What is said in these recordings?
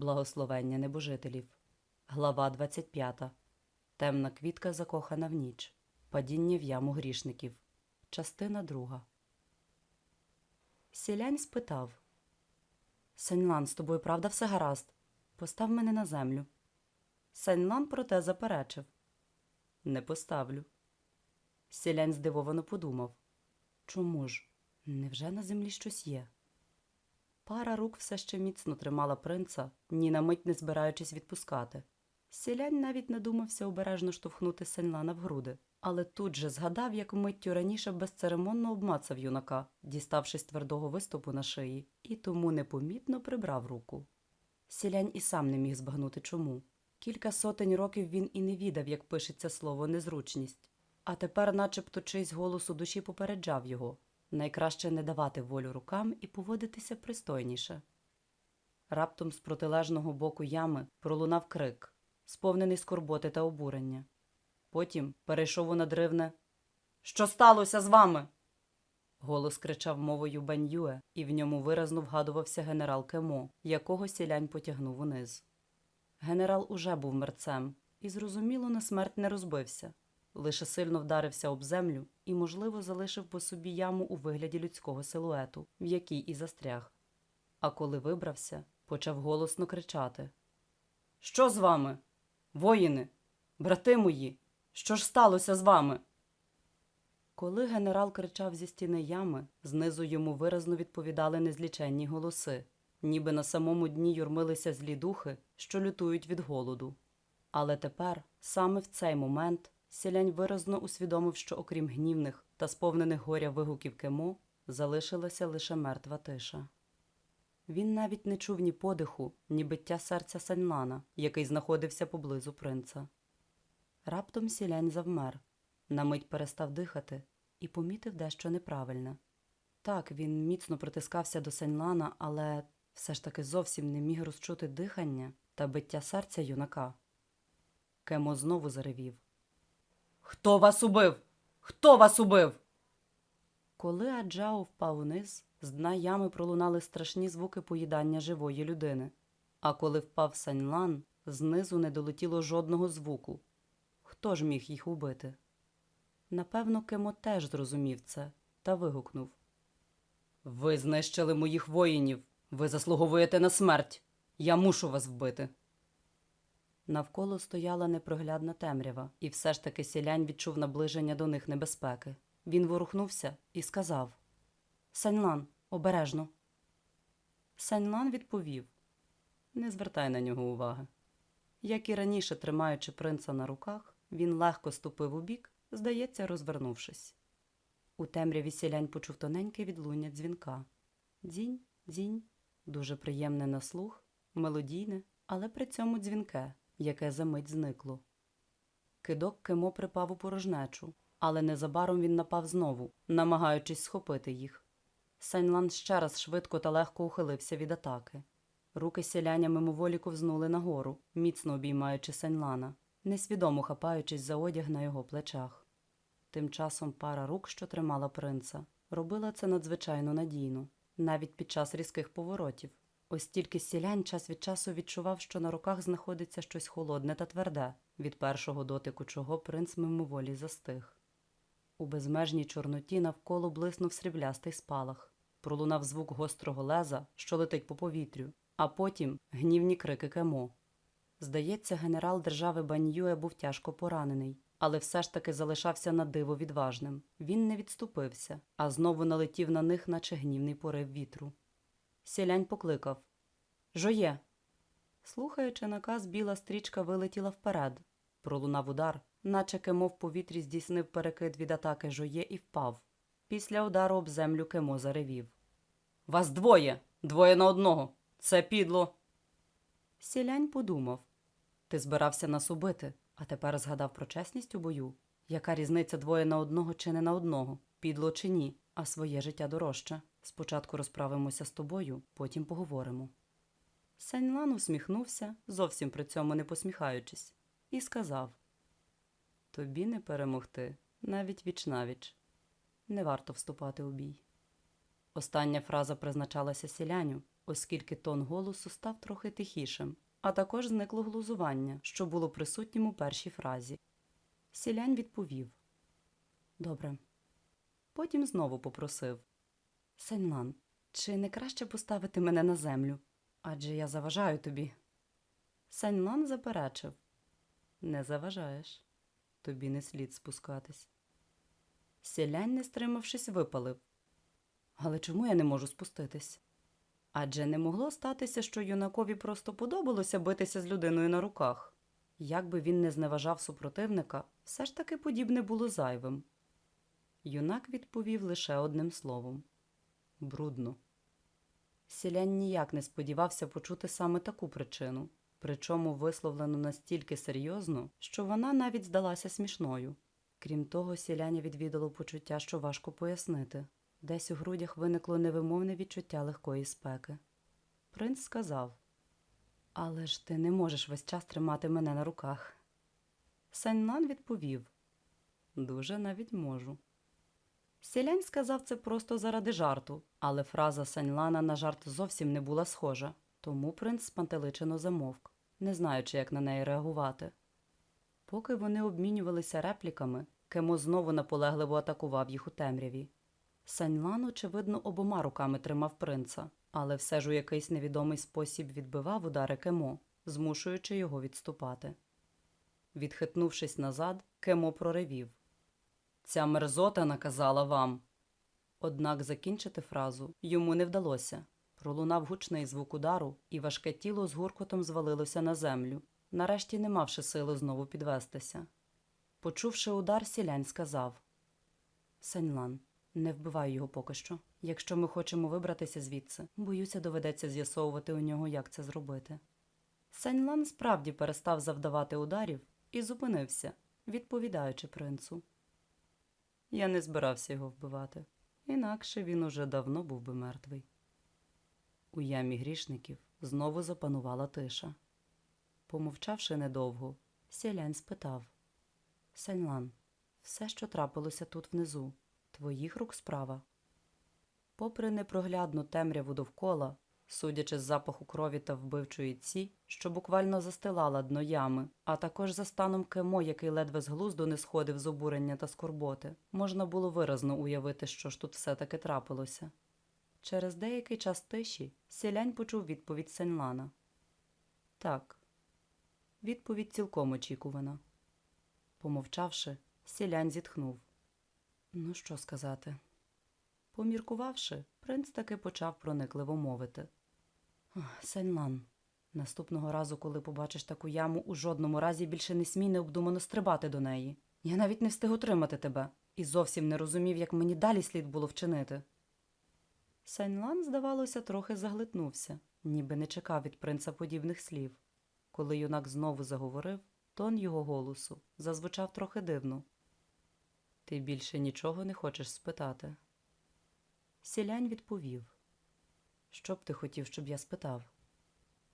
Благословення небожителів. Глава 25. Темна квітка закохана в ніч. Падіння в яму грішників. Частина 2. Сілянь спитав. Сеньлан, з тобою правда все гаразд? Постав мене на землю. Сеньлан проте заперечив. Не поставлю. Сілянь здивовано подумав. Чому ж? Невже на землі щось є? Пара рук все ще міцно тримала принца, ні на мить не збираючись відпускати. Сілянь навіть не думався обережно штовхнути Сеньлана в груди, але тут же згадав, як миттю раніше безцеремонно обмацав юнака, діставшись твердого виступу на шиї, і тому непомітно прибрав руку. Сілянь і сам не міг збагнути чому. Кілька сотень років він і не відав, як пишеться слово незручність, а тепер, начебто, чийсь голос у душі попереджав його найкраще не давати волю рукам і поводитися пристойніше. Раптом з протилежного боку ями пролунав крик, сповнений скорботи та обурення. Потім перейшов у надривне Що сталося з вами? Голос кричав мовою Баньюе, і в ньому виразно вгадувався генерал Кемо, якого сілянь потягнув униз. Генерал уже був мерцем і, зрозуміло, на смерть не розбився, лише сильно вдарився об землю і, можливо, залишив по собі яму у вигляді людського силуету, в якій і застряг. А коли вибрався, почав голосно кричати: Що з вами? Воїни, брати мої, що ж сталося з вами? Коли генерал кричав зі стіни ями, знизу йому виразно відповідали незліченні голоси, ніби на самому дні юрмилися злі духи, що лютують від голоду. Але тепер, саме в цей момент, селянь виразно усвідомив, що окрім гнівних та сповнених горя вигуків кемо, залишилася лише мертва тиша. Він навіть не чув ні подиху, ні биття серця Саньлана, який знаходився поблизу принца. Раптом сілянь завмер, на мить перестав дихати і помітив дещо неправильне. Так, він міцно притискався до Саньлана, але все ж таки зовсім не міг розчути дихання та биття серця юнака. Кемо знову заревів. Хто вас убив? Хто вас убив? Коли Аджао впав униз, з дна ями пролунали страшні звуки поїдання живої людини. А коли впав Саньлан, знизу не долетіло жодного звуку. Хто ж міг їх убити? Напевно, Кемо теж зрозумів це та вигукнув. Ви знищили моїх воїнів. Ви заслуговуєте на смерть. Я мушу вас вбити. Навколо стояла непроглядна темрява, і все ж таки сілянь відчув наближення до них небезпеки. Він ворухнувся і сказав Саньлан, обережно. Саньлан відповів Не звертай на нього уваги. Як і раніше, тримаючи принца на руках, він легко ступив у бік, здається, розвернувшись. У темряві сілянь почув тоненьке відлуння дзвінка. Дзінь, дзінь, дуже приємне на слух, мелодійне, але при цьому дзвінке, яке за мить зникло. Кидок Кимо припав у порожнечу, але незабаром він напав знову, намагаючись схопити їх. Сайнлан ще раз швидко та легко ухилився від атаки. Руки сіляня мимоволі ковзнули нагору, міцно обіймаючи Сайнлана, несвідомо хапаючись за одяг на його плечах. Тим часом пара рук, що тримала принца, робила це надзвичайно надійно, навіть під час різких поворотів. Ось тільки сілянь час від часу відчував, що на руках знаходиться щось холодне та тверде, від першого дотику чого принц мимоволі застиг. У безмежній чорноті навколо блиснув сріблястий спалах, пролунав звук гострого леза, що летить по повітрю, а потім гнівні крики кемо. Здається, генерал держави Баньюе був тяжко поранений, але все ж таки залишався на диво відважним. Він не відступився, а знову налетів на них, наче гнівний порив вітру. Сілянь покликав Жоє. Слухаючи наказ, біла стрічка вилетіла вперед. Пролунав удар, наче кемо в повітрі здійснив перекид від атаки жоє і впав. Після удару об землю кемо заревів. Вас двоє, двоє на одного. Це підло. Сілянь подумав. Ти збирався нас убити, а тепер згадав про чесність у бою. Яка різниця двоє на одного чи не на одного, підло чи ні, а своє життя дорожче. Спочатку розправимося з тобою, потім поговоримо. Сеньлан усміхнувся, зовсім при цьому не посміхаючись, і сказав: Тобі не перемогти, навіть вічнавіч. Не варто вступати у бій. Остання фраза призначалася сіляню, оскільки тон голосу став трохи тихішим, а також зникло глузування, що було присутнім у першій фразі. Сілянь відповів Добре. Потім знову попросив Сеньлан, чи не краще поставити мене на землю? Адже я заважаю тобі. Сеньлан заперечив Не заважаєш. Тобі не слід спускатись. Сілянь, не стримавшись, випалив. Але чому я не можу спуститись? Адже не могло статися, що юнакові просто подобалося битися з людиною на руках. Як би він не зневажав супротивника, все ж таки подібне було зайвим. Юнак відповів лише одним словом брудно. Сілянь ніяк не сподівався почути саме таку причину, причому висловлену настільки серйозно, що вона навіть здалася смішною. Крім того, сіляня відвідало почуття, що важко пояснити. Десь у грудях виникло невимовне відчуття легкої спеки. Принц сказав Але ж ти не можеш весь час тримати мене на руках. Сеньлан відповів Дуже навіть можу. Сілянь сказав це просто заради жарту, але фраза Сеньлана на жарт зовсім не була схожа, тому принц спантеличено замовк, не знаючи, як на неї реагувати. Поки вони обмінювалися репліками, Кемо знову наполегливо атакував їх у темряві. Сеньлан, очевидно, обома руками тримав принца, але все ж у якийсь невідомий спосіб відбивав удари Кемо, змушуючи його відступати. Відхитнувшись назад, Кемо проривів. Ця мерзота наказала вам. Однак закінчити фразу йому не вдалося. Пролунав гучний звук удару, і важке тіло з гуркотом звалилося на землю, нарешті не мавши сили знову підвестися. Почувши удар, сілянь сказав Сеньлан, не вбивай його поки що. Якщо ми хочемо вибратися звідси, боюся, доведеться з'ясовувати у нього, як це зробити. Сеньлан справді перестав завдавати ударів і зупинився, відповідаючи принцу. Я не збирався його вбивати, інакше він уже давно був би мертвий. У ямі грішників знову запанувала тиша. Помовчавши недовго, сілянь спитав Сеньлан, все, що трапилося тут внизу, твоїх рук справа. Попри непроглядну темряву довкола, судячи з запаху крові та вбивчої ці, що буквально застилала дно ями, а також за станом кемо, який ледве з глузду не сходив з обурення та скорботи, можна було виразно уявити, що ж тут все таки трапилося. Через деякий час тиші сілянь почув відповідь Сеньлана. Так, відповідь цілком очікувана. Помовчавши, сілянь зітхнув. Ну, що сказати? Поміркувавши, принц таки почав проникливо мовити. «Ох, Сеньлан, наступного разу, коли побачиш таку яму, у жодному разі більше не смій необдумано стрибати до неї. Я навіть не встиг утримати тебе і зовсім не розумів, як мені далі слід було вчинити. Сеньлан, здавалося, трохи заглитнувся, ніби не чекав від принца подібних слів. Коли юнак знову заговорив, тон його голосу зазвучав трохи дивно. Ти більше нічого не хочеш спитати? Сілянь відповів. Що б ти хотів, щоб я спитав?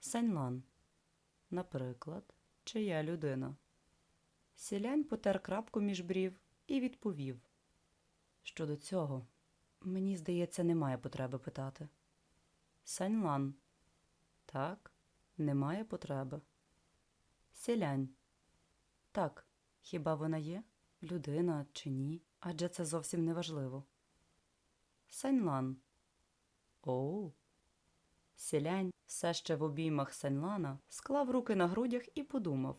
Сеньлан. Наприклад, чия людина? Сілянь потер крапку між брів і відповів. Щодо цього, мені здається, немає потреби питати. Сеньлан. Так, немає потреби. Сілянь. Так, хіба вона є? Людина чи ні? Адже це зовсім не важливо. Сеньлан. Оу. Сілянь, все ще в обіймах Сеньлана, склав руки на грудях і подумав.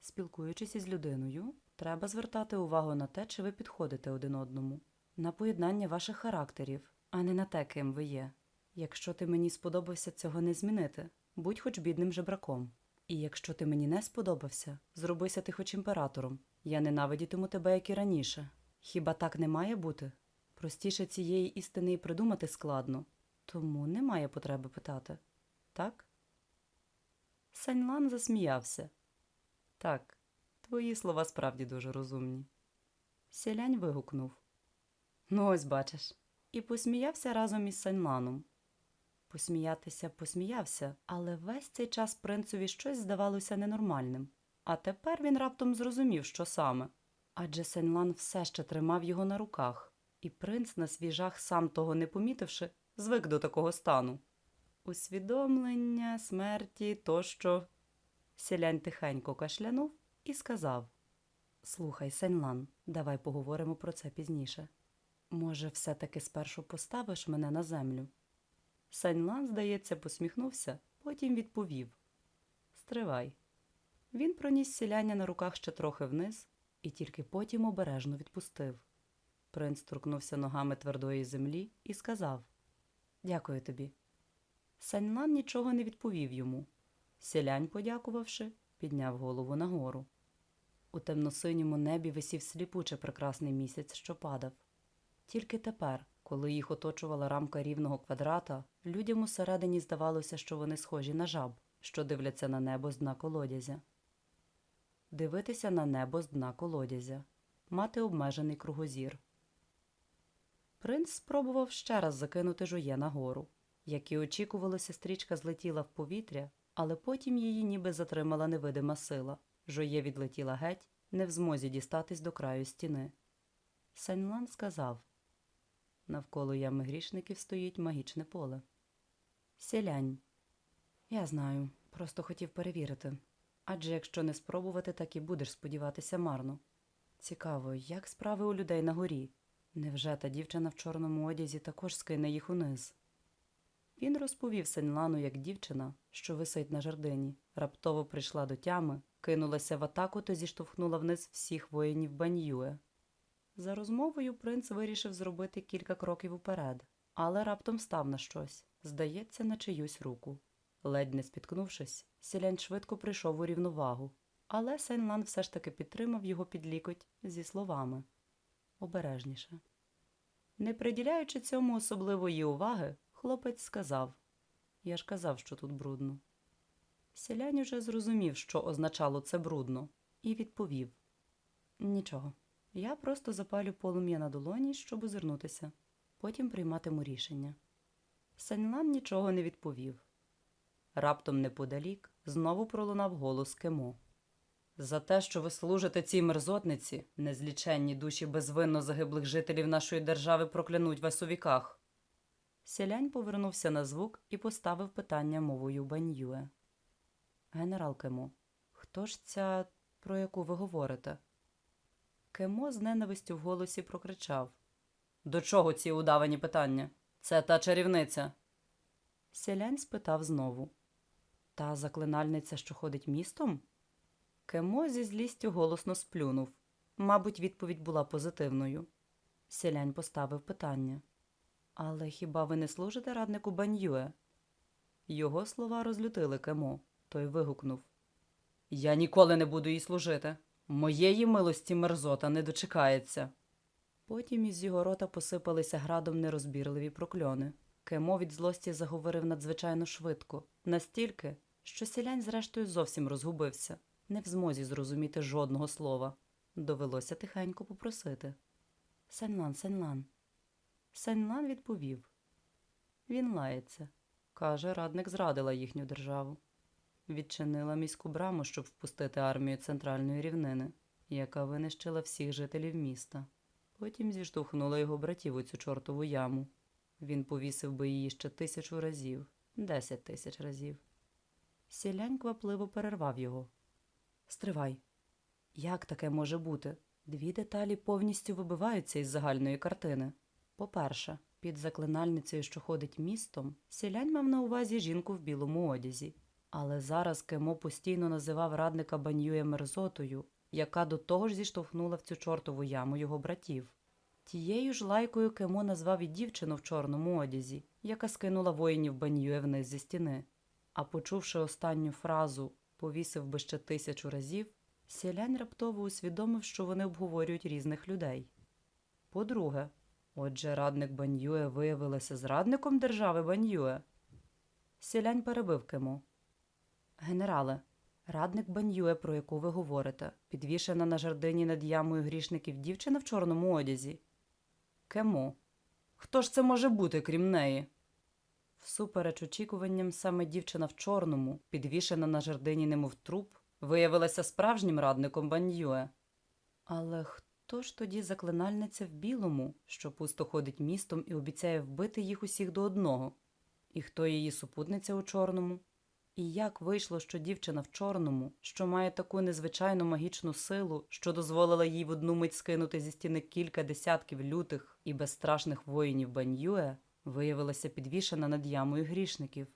Спілкуючись із людиною, треба звертати увагу на те, чи ви підходите один одному, на поєднання ваших характерів, а не на те, ким ви є. Якщо ти мені сподобався, цього не змінити, будь хоч бідним жебраком. І якщо ти мені не сподобався, зробися ти хоч імператором. Я ненавидітиму тебе, як і раніше. Хіба так не має бути? Простіше цієї істини і придумати складно, тому немає потреби питати. Так? Сеньлан засміявся. Так, твої слова справді дуже розумні. Сілянь вигукнув. Ну, ось бачиш. І посміявся разом із Сеньланом. Посміятися посміявся, але весь цей час принцеві щось здавалося ненормальним. А тепер він раптом зрозумів, що саме. Адже Сеньлан все ще тримав його на руках, і принц на свій жах, сам того не помітивши, звик до такого стану. усвідомлення, смерті тощо. Сілянь тихенько кашлянув і сказав Слухай, Сеньлан, давай поговоримо про це пізніше. Може, все-таки спершу поставиш мене на землю? Сеньлан, здається, посміхнувся, потім відповів Стривай. Він проніс сіляння на руках ще трохи вниз і тільки потім обережно відпустив. Принц торкнувся ногами твердої землі і сказав Дякую тобі. Сеньлан нічого не відповів йому. Сілянь, подякувавши, підняв голову нагору. У темносиньому небі висів сліпуче прекрасний місяць, що падав. Тільки тепер, коли їх оточувала рамка рівного квадрата, людям усередині здавалося, що вони схожі на жаб, що дивляться на небо з дна колодязя. Дивитися на небо з дна колодязя, мати обмежений кругозір. Принц спробував ще раз закинути жує нагору. Як і очікувалося, стрічка злетіла в повітря, але потім її ніби затримала невидима сила. Жоє відлетіла геть, не в змозі дістатись до краю стіни. Сеньлан сказав навколо ями грішників стоїть магічне поле. Сілянь. Я знаю, просто хотів перевірити. Адже якщо не спробувати, так і будеш сподіватися марно. Цікаво, як справи у людей на горі? Невже та дівчина в чорному одязі також скине їх униз? Він розповів Сеньлану, як дівчина, що висить на жердині, раптово прийшла до тями, кинулася в атаку та зіштовхнула вниз всіх воїнів Баньюе. За розмовою принц вирішив зробити кілька кроків уперед, але раптом став на щось, здається, на чиюсь руку. Ледь не спіткнувшись, сілянь швидко прийшов у рівновагу, але Сеньлан все ж таки підтримав його під лікоть зі словами обережніше. Не приділяючи цьому особливої уваги, хлопець сказав Я ж казав, що тут брудно. Сілянь уже зрозумів, що означало це брудно, і відповів Нічого. Я просто запалю полум'я на долоні, щоб озирнутися, потім прийматиму рішення. Сеньлан нічого не відповів. Раптом неподалік знову пролунав голос Кемо. За те, що ви служите цій мерзотниці, незліченні душі безвинно загиблих жителів нашої держави проклянуть вас у віках. Сілянь повернувся на звук і поставив питання мовою Баньюе. Генерал Кемо, хто ж ця, про яку ви говорите? Кемо з ненавистю в голосі прокричав. До чого ці удавані питання? Це та чарівниця. Сілянь спитав знову. Та заклинальниця, що ходить містом? Кемо зі злістю голосно сплюнув. Мабуть, відповідь була позитивною. Сілянь поставив питання. Але хіба ви не служите раднику Баньюе? Його слова розлютили Кемо. Той вигукнув. Я ніколи не буду їй служити. Моєї милості мерзота не дочекається. Потім із його рота посипалися градом нерозбірливі прокльони. Кемо від злості заговорив надзвичайно швидко, настільки, що сілянь зрештою зовсім розгубився, не в змозі зрозуміти жодного слова. Довелося тихенько попросити. Сенлан, Сенлан. Сенлан відповів. Він лається. Каже, радник зрадила їхню державу. Відчинила міську браму, щоб впустити армію центральної рівнини, яка винищила всіх жителів міста. Потім зіштовхнула його братів у цю чортову яму. Він повісив би її ще тисячу разів, десять тисяч разів. Сілянь квапливо перервав його. Стривай. Як таке може бути? Дві деталі повністю вибиваються із загальної картини. По-перше, під заклинальницею, що ходить містом, сілянь мав на увазі жінку в білому одязі. Але зараз Кемо постійно називав радника Баньює мерзотою, яка до того ж зіштовхнула в цю чортову яму його братів. Тією ж лайкою Кемо назвав і дівчину в чорному одязі, яка скинула воїнів Баньює вниз зі стіни. А почувши останню фразу повісив би ще тисячу разів, сілянь раптово усвідомив, що вони обговорюють різних людей. По-друге, отже, радник Баньюе виявилася зрадником держави Баньюе. Сілянь перебив Кемо. Генерале, радник Баньюе, про яку ви говорите, підвішена на жердині над ямою грішників дівчина в чорному одязі. Кемо. Хто ж це може бути, крім неї? Всупереч очікуванням, саме дівчина в чорному, підвішена на жердині, немов труп, виявилася справжнім радником Баньюе. Але хто ж тоді заклинальниця в білому, що пусто ходить містом і обіцяє вбити їх усіх до одного? І хто її супутниця у чорному? І як вийшло, що дівчина в чорному, що має таку незвичайну магічну силу, що дозволила їй в одну мить скинути зі стіни кілька десятків лютих і безстрашних воїнів Баньюе, виявилася підвішена над ямою грішників.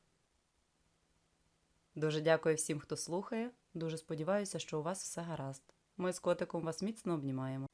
Дуже дякую всім, хто слухає. Дуже сподіваюся, що у вас все гаразд. Ми з котиком вас міцно обнімаємо.